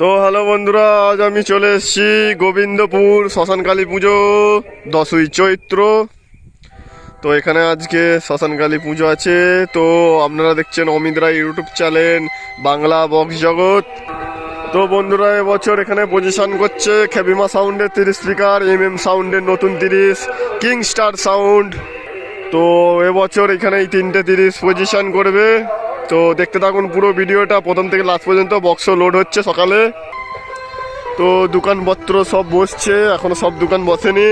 তো হ্যালো বন্ধুরা, আজ আমি চলে এসেছি গোবিন্দপুর শ্মশানকালী পুজো, দশই চৈত্র। তো এখানে আজকে শ্মশানকালী পুজো আছে। তো আপনারা দেখছেন Amit Roy YouTube channel, Bangla box জগৎ। তো বন্ধুরা, এবছর এখানে পজিশন করছে খেবিমা সাউন্ডের তিরিশ স্পিকার এম এম সাউন্ডের নতুন তিরিশ কিং স্টার সাউন্ড তো এবছর এখানে এই তিনটে তিরিশ পজিশন করবে। তো দেখতে থাকুন পুরো ভিডিওটা। প্রথম থেকে লাস্ট পর্যন্ত বক্স লোড হচ্ছে সকালে। তো দোকানপত্র সব বসছে, এখনও সব দোকান বসেনি।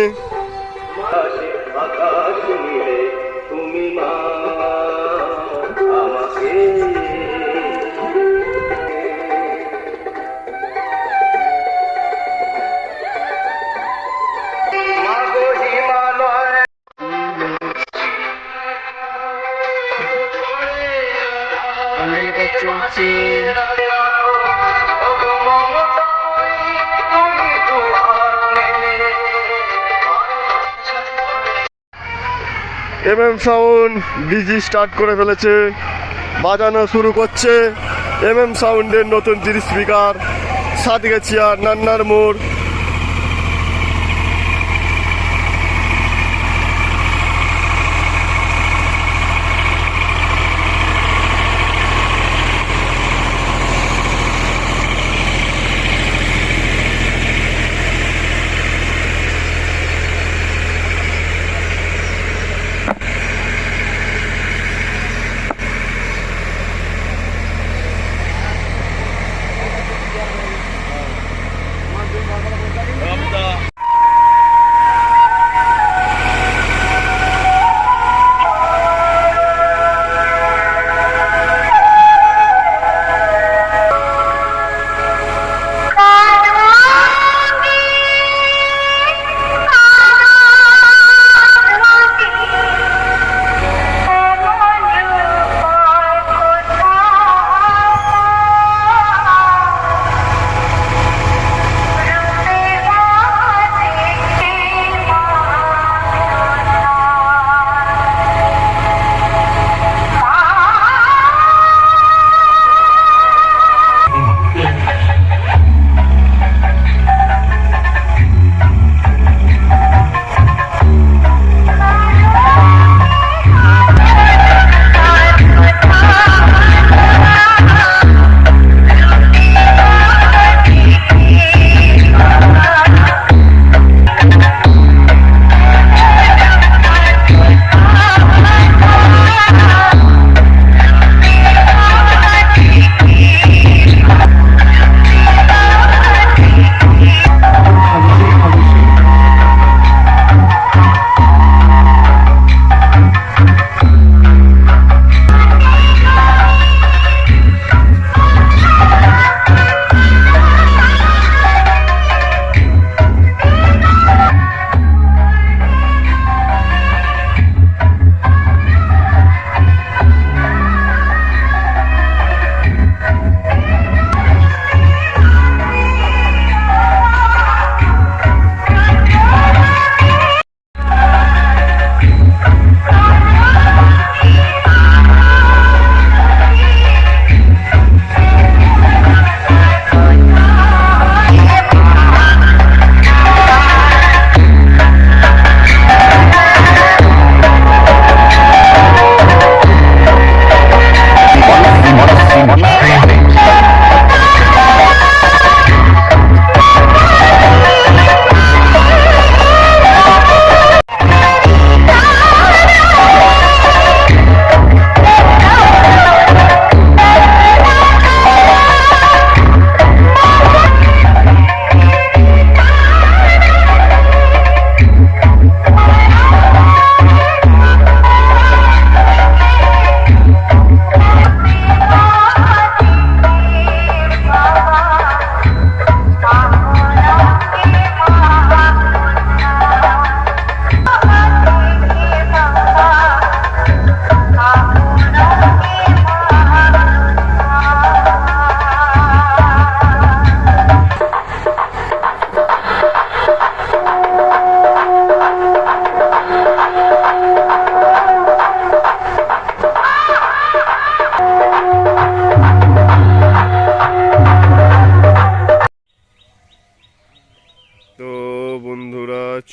তুমি M M sound DJ start করে ফেলেছে, বাজানো শুরু করছে। এম এম সাউন্ডের নতুন তিরিশ স্পিকার সাদগেছিয়া নান্নার মোড়।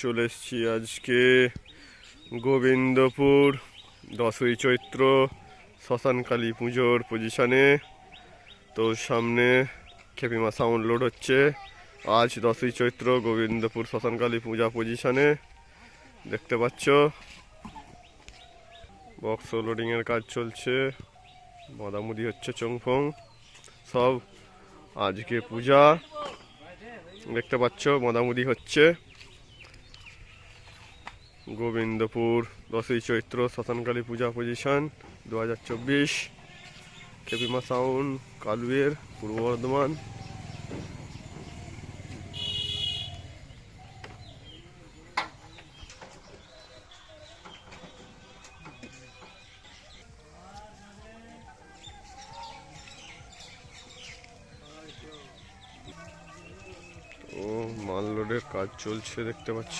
চলে এসেছি আজকে গোবিন্দপুর দশই চৈত্র শ্মশান কালী পুজোর পজিশনে তো সামনে খেপিমা সাউন্ড লোড হচ্ছে। আজ দশই চৈত্র গোবিন্দপুর শ্মশান কালী পূজা পজিশনে দেখতে পাচ্ছ? বক্স লোডিংয়ের কাজ চলছে। মদামুদি হচ্ছে চংফং। সব আজকে পূজা। দেখতে পাচ্ছ মদামুদি হচ্ছে। গোবিন্দপুর, দশই চৈত্র শ্মশানকালী পূজা পজিশন দু হাজার চব্বিশ কেপিমা সাউন্ড কালুয়ের, পূর্ব বর্ধমান। ও, মাল লোডের কাজ চলছে দেখতে পাচ্ছ।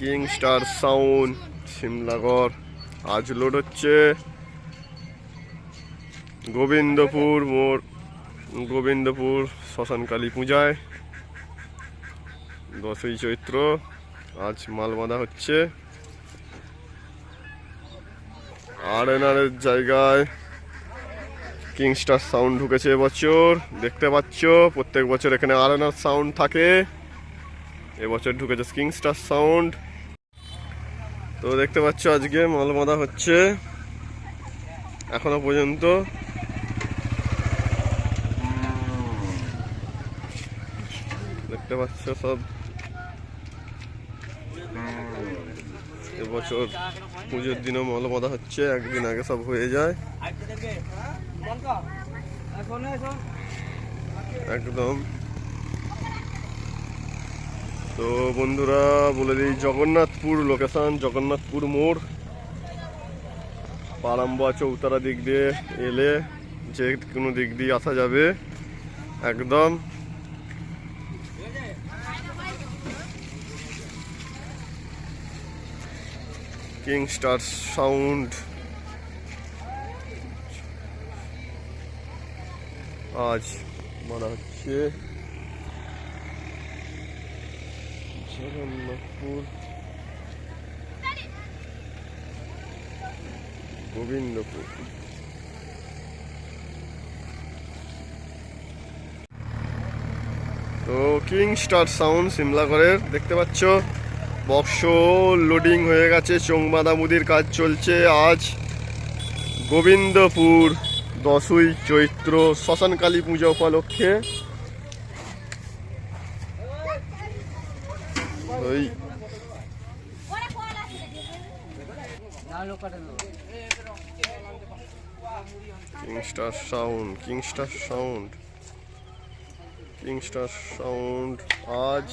কিং স্টার সাউন্ড সিমলাগড় আজ লোড হচ্ছে গোবিন্দপুর মোড়, গোবিন্দপুর শ্মশান কালী পূজায়। দশই চৈত্র, আজ মাল বাঁধা হচ্ছে। আর এনারের জায়গায় কিংস্টার সাউন্ড ঢুকেছে এবছর। দেখতে পাচ্ছ, প্রত্যেক বছর এখানে আর সাউন্ড থাকে। এবছর ঢুকেছে কিংস্টার সাউন্ড তো দেখতে পাচ্ছ আজকে মাল বাঁধা হচ্ছে। এখনও পর্যন্ত। দেখতে পাচ্ছ সব। এবছর পুজোর দিনও মাল বাঁধা হচ্ছে একদিন আগে সব হয়ে যায়। একদম। তো বন্ধুরা, বলে দিই জগন্নাথপুর লোকেশন জগন্নাথপুর মোড়। পারাম্বা চৌতারা দিক দিয়ে এলে যে কোনো দিক দিয়ে আসা যাবে, একদম। কিং স্টার সাউন্ড আজ মারা হচ্ছে। গোবিন্দপুর। তো কিং স্টার সাউন্ড সিমলাগড়ের দেখতে পাচ্ছ? বক্স লোডিং হয়ে গেছে চোংবাদামুদির কাজ চলছে আজ। গোবিন্দপুর দশই চৈত্র শ্মশান কালী পূজা উপলক্ষে। ওই। Kingstar sound Kingstar sound Kingstar sound আজ